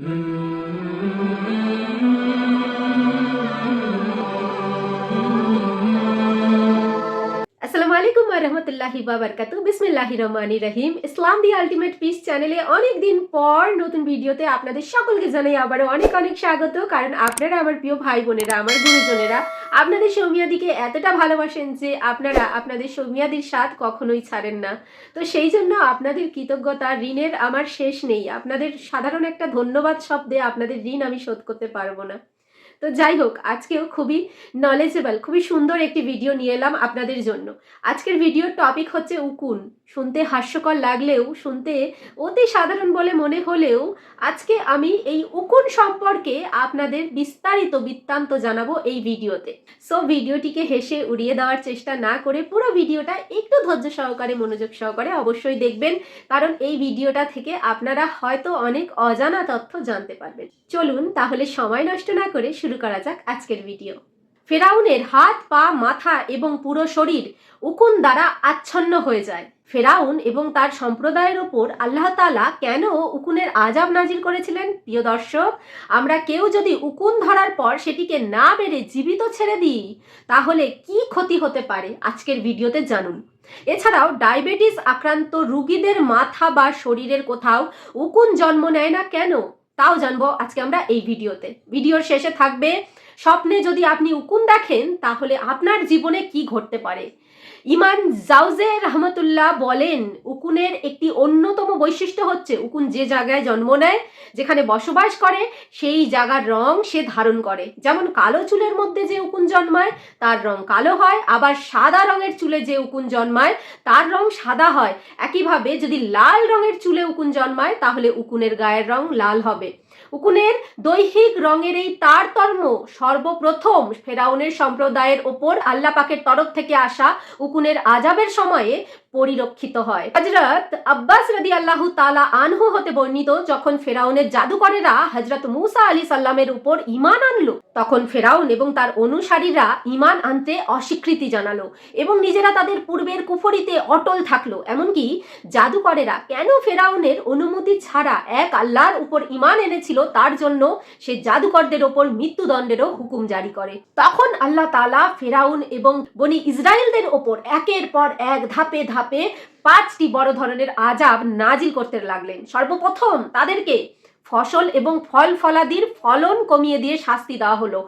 Música রহমতুল্লাহি বাবরকাতু বিসমিল্লাহি রহমানি রহিম ইসলাম দি আলটিমেট পিস চ্যানেলে অনেক দিন পর নতুন ভিডিওতে আপনাদের সকলকে জানাই আবারও অনেক অনেক স্বাগত। কারণ আপনারা আমার প্রিয় ভাই বোনেরা, আমার গুরুজনেরা, আপনাদের সৌমিয়াদিকে এতটা ভালোবাসেন যে আপনারা আপনাদের সৌমিয়াদির স্বাদ কখনোই ছাড়েন না। তো সেই জন্য আপনাদের কৃতজ্ঞতা, ঋণের আমার শেষ নেই। আপনাদের সাধারণ একটা ধন্যবাদ শব্দে আপনাদের ঋণ আমি শোধ করতে পারব না। তো যাই হোক, আজকেও খুবই নলেজেবল খুবই সুন্দর একটি ভিডিও নিয়ে এলাম আপনাদের জন্য। আজকের ভিডিওর টপিক হচ্ছে উকুন। শুনতে হাস্যকর লাগলেও, শুনতে অতি সাধারণ বলে মনে হলেও, আজকে আমি এই উকুন সম্পর্কে আপনাদের বিস্তারিত বৃত্তান্ত জানাব এই ভিডিওতে সো ভিডিওটিকে হেসে উড়িয়ে দেওয়ার চেষ্টা না করে পুরো ভিডিওটা একটু ধৈর্য সহকারে, মনোযোগ সহকারে অবশ্যই দেখবেন, কারণ এই ভিডিওটা থেকে আপনারা হয়তো অনেক অজানা তথ্য জানতে পারবেন। চলুন তাহলে সময় নষ্ট না করে শুরু করা যাক আজকের ভিডিও। ফেরাউনের হাত, পা, মাথা এবং পুরো শরীর উকুন দ্বারা আচ্ছন্ন হয়ে যায়। ফেরাউন এবং তার সম্প্রদায়ের ওপর আল্লাহ তাআলা কেন উকুনের আজাব নাজির করেছিলেন? প্রিয় দর্শক, আমরা কেউ যদি উকুন ধরার পর সেটিকে না বেড়ে জীবিত ছেড়ে দিই, তাহলে কি ক্ষতি হতে পারে? আজকের ভিডিওতে জানুন। এছাড়াও ডায়াবেটিস আক্রান্ত রুগীদের মাথা বা শরীরের কোথাও উকুন জন্ম নেয় না কেন? তাও জানব আজকে আমরা এই ভিডিওতে। ভিডিওর শেষে থাকবে, স্বপ্নে যদি আপনি উকুন দেখেন, তাহলে আপনার জীবনে কি ঘটতে পারে? ইমান জাউজে রহমতুল্লাহ বলেন, উকুনের একটি অন্যতম বৈশিষ্ট্য হচ্ছে উকুন যে জায়গায় জন্ম নেয়, যেখানে বসবাস করে, সেই জায়গার রং সে ধারণ করে। যেমন কালো চুলের মধ্যে যে উকুন জন্মায়, তার রং কালো হয়, আবার সাদা রঙের চুলে যে উকুন জন্মায়, তার রং সাদা হয়। একইভাবে যদি লাল রঙের চুলে উকুন জন্মায়, তাহলে উকুনের গায়ের রং লাল হবে। উকুনের দৈহিক রঙের এই তারতম্য সর্বপ্রথম ফেরাউনের সম্প্রদায়ের ওপর আল্লাহ পাকের তরফ থেকে আসা উকুনের আজাবের সময়ে পরিলক্ষিত হয়। হজরত আব্বাস রাদি আল্লাহ তালা আনহু হতে বর্ণিত, যখন ফেরাউনের জাদুকরেরা হজরত মুসা আলী সাল্লামের উপর ইমান আনলো, তখন ফেরাউন এবং তার অনুসারীরা ইমান আনতে অস্বীকৃতি জানালো এবং নিজেরা তাদের পূর্বের কুফরিতে অটল থাকল। এমনকি জাদুকরেরা কেন ফেরাউনের অনুমতি ছাড়া এক আল্লাহর উপর ইমান এনেছিল তার জন্য সে জাদুকরদের ওপর মৃত্যুদণ্ডেরও হুকুম জারি করে। তখন আল্লাহ তালা ফেরাউন এবং বনি ইসরায়েলদের ওপর একের পর এক ধাপে ধাপে পাঁচটি বড় ধরনের আজাব নাজিল করতে লাগলেন। সর্বপ্রথম তাদেরকে ফসল এবং ফল ফলাদির ফলন কমিয়ে দিয়ে শাস্তি দেওয়া হলো।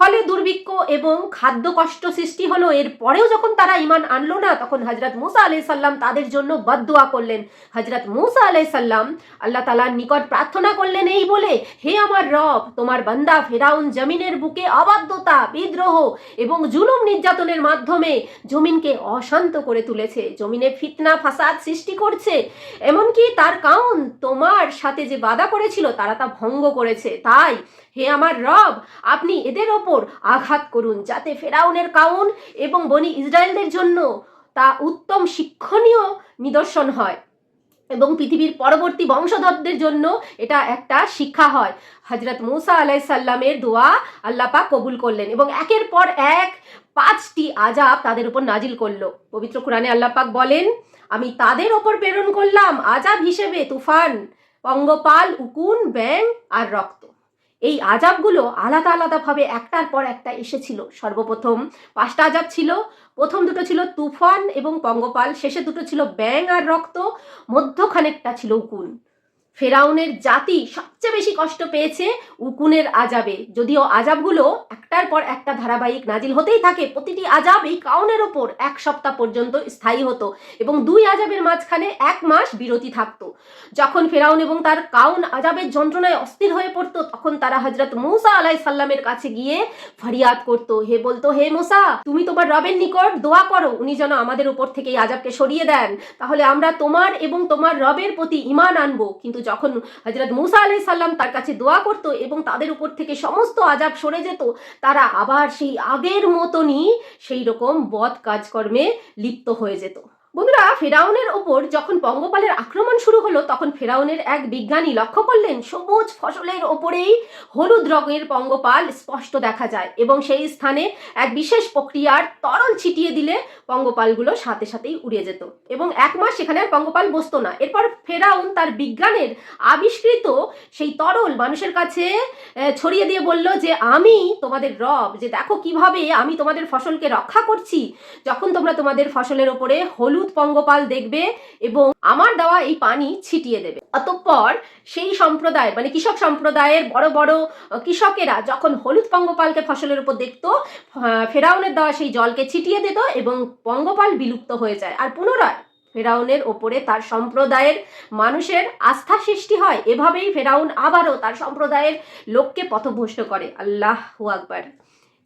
ফলে দুর্ভিক্ষ এবং খাদ্য কষ্ট সৃষ্টি হলো। এর পরেও যখন তারা ইমান আনলো না, তখন হজরত মুসা আলাই সাল্লাম তাদের জন্য বদুয়া করলেন। হজরত মুসা আলাই সাল্লাম আল্লাহ তালার নিকট প্রার্থনা করলেন এই বলে, হে আমার রব, তোমার বান্দা ফেরাউন জমিনের বুকে অবাধ্যতা, বিদ্রোহ এবং জুলুম নির্যাতনের মাধ্যমে জমিনকে অশান্ত করে তুলেছে। জমিনে ফিতনা, ফাসাদ সৃষ্টি করছে। এমনকি তার কাউন তোমার সাথে যে বাধা করেছিল, তারা তা ভঙ্গ করেছে। তাই, হে আমার রব, আপনি এদের ওপর আঘাত করুন, যাতে ফেরাউনের কাউন এবং বনি ইসরায়েলদের জন্য তা উত্তম শিক্ষণীয় নিদর্শন হয় এবং পৃথিবীর পরবর্তী বংশধরদের জন্য এটা একটা শিক্ষা হয়। হজরত মুসা আলাই সাল্লামের দোয়া আল্লাপা কবুল করলেন এবং একের পর এক পাঁচটি আজাব তাদের উপর নাজিল করল। পবিত্র কোরআনে আল্লাপাক বলেন, আমি তাদের ওপর প্রেরণ করলাম আজাব হিসেবে তুফান, পঙ্গপাল, উকুন ব্যাং আর রক্ত। এই আজাবগুলো আলাদা আলাদাভাবে একটার পর একটা এসেছিল। সর্বপ্রথম পাঁচটা আজাব ছিল। প্রথম দুটো ছিল তুফান এবং পঙ্গপাল। শেষে দুটো ছিল ব্যাং আর রক্ত। মধ্যখানেরটা ছিল উকুন। ফেরাউনের জাতি সবচেয়ে বেশি কষ্ট পেয়েছে উকুনের আজাবে। যদিও আজাবগুলো একটার পর একটা ধারাবাহিক নাজিল হতেই থাকে। প্রতিটি আজাব এই কাউনের ওপর এক সপ্তাহ পর্যন্ত স্থায়ী হতো এবং দুই আজাবের মাঝখানে এক মাস বিরতি থাকতো। যখন ফেরাউন এবং তার কাউন আজাবের যন্ত্রণায় অস্থির হয়ে পড়তো, তখন তারা হজরত মুসা আলাই সাল্লামের কাছে গিয়ে ফরিয়াদ করতো, হে বলতো, হে মুসা, তুমি তোমার রবের নিকট দোয়া করো, উনি যেন আমাদের উপর থেকে এই আজাবকে সরিয়ে দেন। তাহলে আমরা তোমার এবং তোমার রবের প্রতি ইমান আনব। কিন্তু যখন হজরত মুসা আলাই সাল্লাম তার কাছে দোয়া করতো এবং তাদের উপর থেকে সমস্ত আজাব সরে যেত তারা আবার সেই আগের মতনই সেই রকম বধ কাজকর্মে লিপ্ত হয়ে যেত। বন্ধুরা, ফেরাউনের ওপর যখন পঙ্গপালের আক্রমণ শুরু হলো, তখন ফেরাউনের এক বিজ্ঞানী লক্ষ্য করলেন, সবুজ ফসলের ওপরেই হলুদ রঙের পঙ্গপাল স্পষ্ট দেখা যায় এবং সেই স্থানে এক বিশেষ প্রক্রিয়ার তরল ছিটিয়ে দিলে পঙ্গপালগুলো সাথে সাথেই উড়ে যেত এবং এক মাস সেখানে আর পঙ্গপাল বসতো না। এরপর ফেরাউন তার বিজ্ঞানের আবিষ্কৃত সেই তরল মানুষের কাছে ছড়িয়ে দিয়ে বলল যে, আমি তোমাদের রব, যে দেখো কীভাবে আমি তোমাদের ফসলকে রক্ষা করছি। যখন তোমরা তোমাদের ফসলের ওপরে হলুদ পঙ্গপাল দেখবে এবং আমার দেওয়া এই পানি ছিটিয়ে দেবে। অতঃপর সেই সম্প্রদায় মানে কৃষক সম্প্রদায়ের বড় বড় কৃষকেরা যখন হলুদ পঙ্গপালকে ফসলের উপর দেখতো ফেরাউনের দেওয়া সেই জলকে ছিটিয়ে দিত এবং পঙ্গপাল বিলুপ্ত হয়ে যায়। আর পুনরায় ফেরাউনের ওপরে তার সম্প্রদায়ের মানুষের আস্থা সৃষ্টি হয়। এভাবেই ফেরাউন আবারও তার সম্প্রদায়ের লোককে পথভ্রষ্ট করে। আল্লাহ আকবার।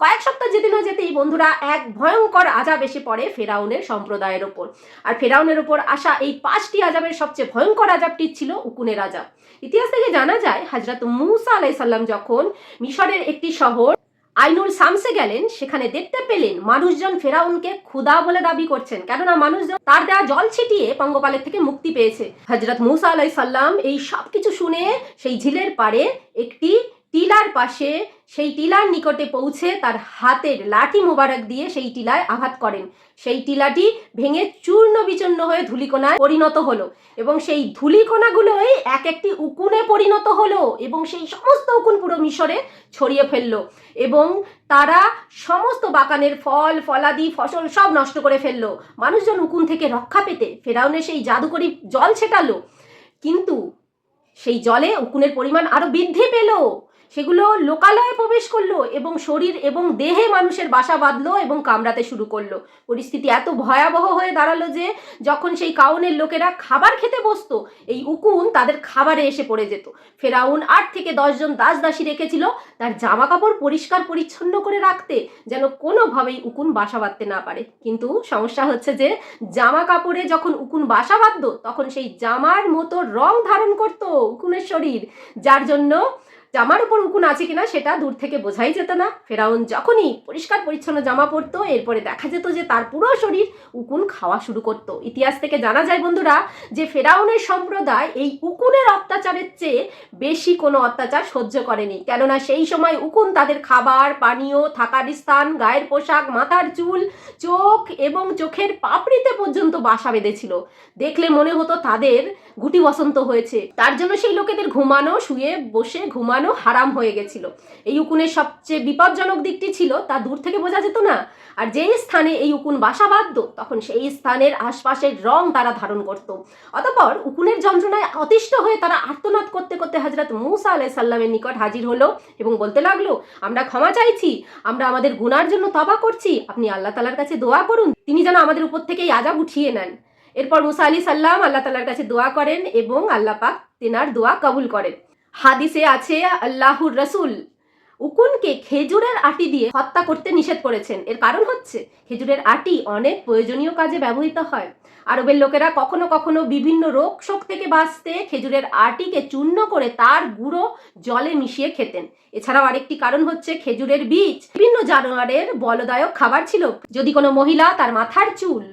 কয়েক সপ্তাহ যেতে না যেতেই বন্ধুরা এক ভয়ঙ্কর আজাব এসে পড়ে ফেরাউনের সম্প্রদায়ের ওপর। আর ফেরাউনের ওপর আসা এই পাঁচটি আজাবের সবচেয়ে ভয়ঙ্কর আজাবটি ছিল উকুনের আজাব। ইতিহাস থেকে জানা যায় হাজরত মুসা আলাইসাল্লাম যখন মিশরের একটি শহর আইনুল সামসে গেলেন, সেখানে দেখতে পেলেন মানুষজন ফেরাউনকে ক্ষুদা বলে দাবি করছেন। কেননা মানুষজন তার দেওয়া জল ছিটিয়ে পঙ্গপালের থেকে মুক্তি পেয়েছে। হজরত মুসা আলাই সাল্লাম এই সব কিছু শুনে সেই ঝিলের পাড়ে একটি টিলার পাশে সেই টিলার নিকটে পৌঁছে তার হাতের লাঠি মোবারক দিয়ে সেই টিলায় আঘাত করেন। সেই টিলাটি ভেঙে চূর্ণ বিচূর্ণ হয়ে ধুলিকোনায় পরিণত হলো এবং সেই ধুলিকোনাগুলোই এক একটি উকুনে পরিণত হলো এবং সেই সমস্ত উকুন পুরো মিশরে ছড়িয়ে ফেলল এবং তারা সমস্ত বাগানের ফল, ফলাদি, ফসল সব নষ্ট করে ফেলল। মানুষজন উকুন থেকে রক্ষা পেতে ফেরাউনে সেই জাদুকরি জল ছেটালো। কিন্তু সেই জলে উকুনের পরিমাণ আরও বৃদ্ধি পেল। সেগুলো লোকালয়ে প্রবেশ করল এবং শরীর এবং দেহে মানুষের বাসা বাঁধলো এবং কামড়াতে শুরু করল। পরিস্থিতি এত ভয়াবহ হয়ে দাঁড়াল যে যখন সেই কাউনের লোকেরা খাবার খেতে বসতো, এই উকুন তাদের খাবারে এসে পড়ে যেত। ফেরাউন আট থেকে দশজন দাস দাসী রেখেছিল তার জামা কাপড় পরিষ্কার পরিচ্ছন্ন করে রাখতে, যেন কোনোভাবেই উকুন বাসা বাঁধতে না পারে। কিন্তু সমস্যা হচ্ছে যে জামা কাপড়ে যখন উকুন বাসা বাঁধতো, তখন সেই জামার মতো রং ধারণ করতো উকুনের শরীর, যার জন্য জামার উপর উকুন আছে কিনা সেটা দূর থেকে বোঝাই যেত না। ফেরাউন যখনই পরিষ্কার পরিচ্ছন্ন জামা পরতো, এরপরে দেখা যেত যে তার পুরো শরীর উকুন খাওয়া শুরু করত। ইতিহাস থেকে জানা যায় বন্ধুরা যে ফেরাউনের সম্প্রদায় এই উকুনের অত্যাচারের চেয়ে বেশি কোনো অত্যাচার সহ্য করেনি। কেননা সেই সময় উকুন তাদের খাবার, পানীয়, থাকার স্থান, গায়ের পোশাক, মাথার চুল, চোখ এবং চোখের পাপড়িতে পর্যন্ত বাসা বেঁধেছিল। দেখলে মনে হতো তাদের গুটি বসন্ত হয়েছে। তার জন্য সেই লোকেদের ঘুমানো, শুয়ে বসে ঘুমানো হারাম হয়ে গেছিল? এই উকুনের সবচেয়ে বিপজ্জনক দিকটি ছিল, তা দূর থেকে বোঝা যেত না। আর যেই স্থানে এই উকুন বাসা বাঁধত, তখন সেই স্থানের আশপাশের রং তারা ধারণ করত। অতপর উকুনের যন্ত্রণায় অতিষ্ঠ হয়ে তারা আর্তনাদ করতে করতে হজরত মুসা আলাই সাল্লামের নিকট হাজির হলো এবং বলতে লাগল, আমরা ক্ষমা চাইছি, আমরা আমাদের গুনার জন্য তবা করছি, আপনি আল্লাহ তালার কাছে দোয়া করুন, তিনি যেন আমাদের উপর থেকে এই আজাব উঠিয়ে নেন। এরপর মুসা আলী সাল্লাম আল্লাহ তালার কাছে দোয়া করেন এবং আল্লাহ পাক তেনার দোয়া কবুল করেন। হাদিসে আছে, আল্লাহুর রসুল উকুনকে খেজুরের আটি দিয়ে হত্যা করতে নিষেধ করেছেন। এর কারণ হচ্ছে, খেজুরের আটি অনেক প্রয়োজনীয় কাজে ব্যবহৃত হয়। আরবের লোকেরা কখনো কখনো বিভিন্ন রোগ শোক থেকে বাঁচতে খেজুরের আটিকে চূর্ণ করে তার গুঁড়ো জলে মিশিয়ে খেতেন। এছাড়াও আরেকটি কারণ হচ্ছে, খেজুরের বীজ বিভিন্ন জানোয়ারের বলদায়ক খাবার ছিল। যদি কোনো মহিলা তার মাথার চুল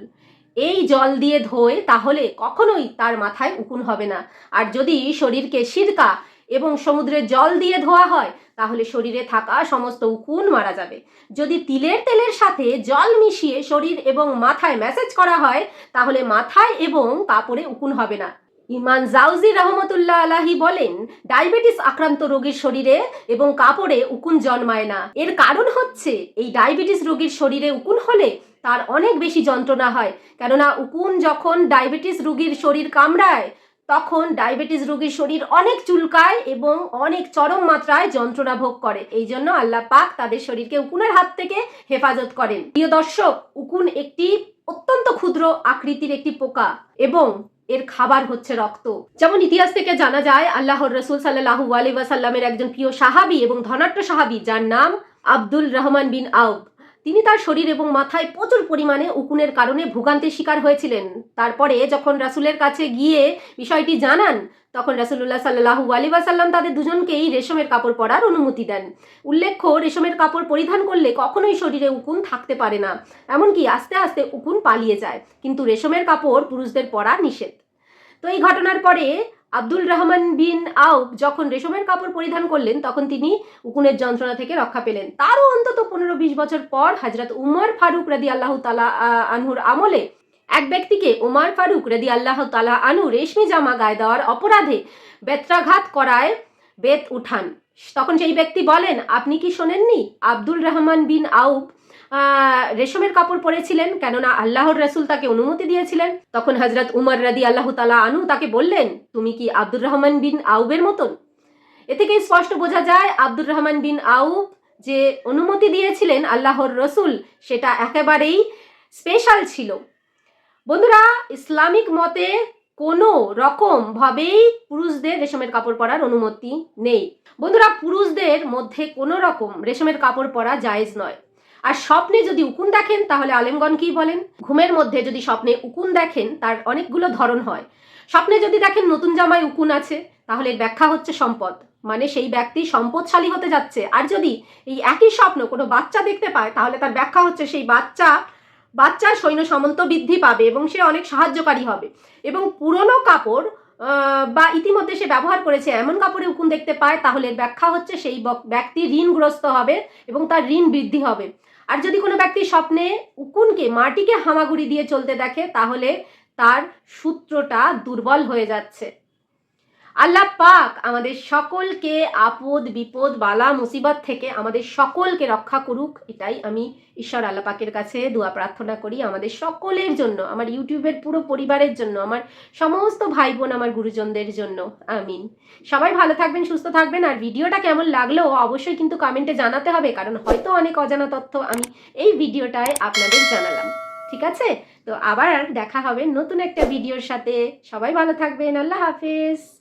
এই জল দিয়ে ধোয়, তাহলে কখনোই তার মাথায় উকুন হবে না। আর যদি শরীরকে সিরকা এবং সমুদ্রের জল দিয়ে ধোয়া হয়, তাহলে শরীরে থাকা সমস্ত উকুন মারা যাবে। যদি তিলের তেলের সাথে জল মিশিয়ে শরীর এবং মাথায় ম্যাসেজ করা হয়, তাহলে মাথায় এবং কাপড়ে উকুন হবে না। ইমান জাউজি রহমতুল্লাহ আলাহি বলেন, ডায়াবেটিস আক্রান্ত রোগীর শরীরে এবং কাপড়ে উকুন জন্মায় না। এর কারণ হচ্ছে, এই ডায়াবেটিস রোগীর শরীরে উকুন হলে তার অনেক বেশি যন্ত্রণা হয়। কেননা উকুন যখন ডায়াবেটিস রোগীর শরীর কামড়ায় তখন ডায়াবেটিস রোগীর শরীর অনেক চুলকায় এবং অনেক চরম মাত্রায় যন্ত্রণা ভোগ করে। এই জন্য আল্লাহ পাক তাদের শরীরকে উকুনের হাত থেকে হেফাজত করেন। প্রিয় দর্শক, উকুন একটি অত্যন্ত ক্ষুদ্র আকৃতির একটি পোকা এবং এর খাবার হচ্ছে রক্ত। যেমন ইতিহাস থেকে জানা যায়, আল্লাহর রসুল সাল্লাহু আলী ওয়াসাল্লামের একজন প্রিয় সাহাবি এবং ধনাট্য সাহাবি, যার নাম আব্দুল রহমান বিন আউব তিনি তার শরীর এবং মাথায় প্রচুর পরিমাণে উকুনের কারণে ভোগান্তির শিকার হয়েছিলেন। তারপরে যখন রাসুলের কাছে গিয়ে বিষয়টি জানান, তখন রাসুল্লাহ সাল্লাহু আলী ওয়াসাল্লাম তাদের দুজনকেই রেশমের কাপড় পরার অনুমতি দেন। উল্লেখ্য, রেশমের কাপড় পরিধান করলে কখনোই শরীরে উকুন থাকতে পারে না, এমনকি আস্তে আস্তে উকুন পালিয়ে যায়, কিন্তু রেশমের কাপড় পুরুষদের পরা নিষেধ। তো এই ঘটনার পরে আব্দুল রহমান বিন আউফ যখন রেশমের কাপড় পরিধান করলেন তখন তিনি উকুনের যন্ত্রণা থেকে রক্ষা পেলেন। তারও অন্তত পনেরো বিশ বছর পর হজরত উমর ফারুক রাদি আল্লাহ তালা আনহুর আমলে এক ব্যক্তিকে উমর ফারুক রাদি আল্লাহ তালা আনু রেশমি জামা গায়ে দেওয়ার অপরাধে বেত্রাঘাত করায় বেত উঠান। তখন সেই ব্যক্তি বলেন আপনি কি শোনেননি? আব্দুল রহমান বিন আহ, রেশমের কাপড় পরেছিলেন, কেননা আল্লাহর রসুল তাকে অনুমতি দিয়েছিলেন। তখন হজরত উমর রাদি আল্লাহ তালা আনু তাকে বললেন, তুমি কি আব্দুর রহমান বিন আউবের মতন? এ থেকে স্পষ্ট বোঝা যায়, আব্দুর রহমান বিন আউব যে অনুমতি দিয়েছিলেন আল্লাহর রসুল, সেটা একেবারেই স্পেশাল ছিল। বন্ধুরা, ইসলামিক মতে কোনো রকম ভাবেই পুরুষদের রেশমের কাপড় পরার অনুমতি নেই। বন্ধুরা, পুরুষদের মধ্যে কোনো রকম রেশমের কাপড় পরা জায়েজ নয়। আর স্বপ্নে যদি উকুন দেখেন, তাহলে আলেমগণ কি বলেন? ঘুমের মধ্যে যদি স্বপ্নে উকুন দেখেন, তার অনেকগুলো ধরন হয়। স্বপ্নে যদি দেখেন নতুন জামায় উকুন আছে, তাহলে এর ব্যাখ্যা হচ্ছে সম্পদ। মানে সেই ব্যক্তি সম্পদশালী হতে যাচ্ছে। আর যদি এই একই স্বপ্ন কোনো বাচ্চা দেখতে পায়, তাহলে তার ব্যাখ্যা হচ্ছে সেই বাচ্চা, বাচ্চার সৈন্য সামন্ত বৃদ্ধি পাবে এবং সে অনেক সাহায্যকারী হবে। এবং পুরনো কাপড় বা ইতিমধ্যে সে ব্যবহার করেছে এমন কাপড়ে উকুন দেখতে পায়, তাহলে ব্যাখ্যা হচ্ছে সেই ব্যক্তি ঋণগ্রস্ত হবে এবং তার ঋণ বৃদ্ধি হবে। আর যদি কোনো ব্যক্তি স্বপ্নে উকুনকে, মাটিকে হামাগুড়ি দিয়ে চলতে দেখে, তাহলে তার সূত্রটা দুর্বল হয়ে যাচ্ছে। আল্লাহ পাক আমাদের সকলকে আপদ, বিপদ, বালা, মুসিবত থেকে আমাদের সকলকে রক্ষা করুক, এটাই আমি ঈশ্বর আল্লাহ পাকের কাছে দোয়া প্রার্থনা করি আমাদের সকলের জন্য, আমার ইউটিউবের পুরো পরিবারের জন্য, আমার সমস্ত ভাই বোন আমার গুরুজনদের জন্য, আমিন। সবাই ভালো থাকবেন, সুস্থ থাকবেন, আর ভিডিওটা কেমন লাগল অবশ্যই কিন্তু কমেন্টে জানাতে হবে, কারণ হয়তো অনেক অজানা তথ্য আমি এই ভিডিওটায় আপনাদের জানালাম, ঠিক আছে? তো আবার দেখা হবে নতুন একটা ভিডিওর সাথে, সবাই ভালো থাকবেন, আল্লাহ হাফেজ।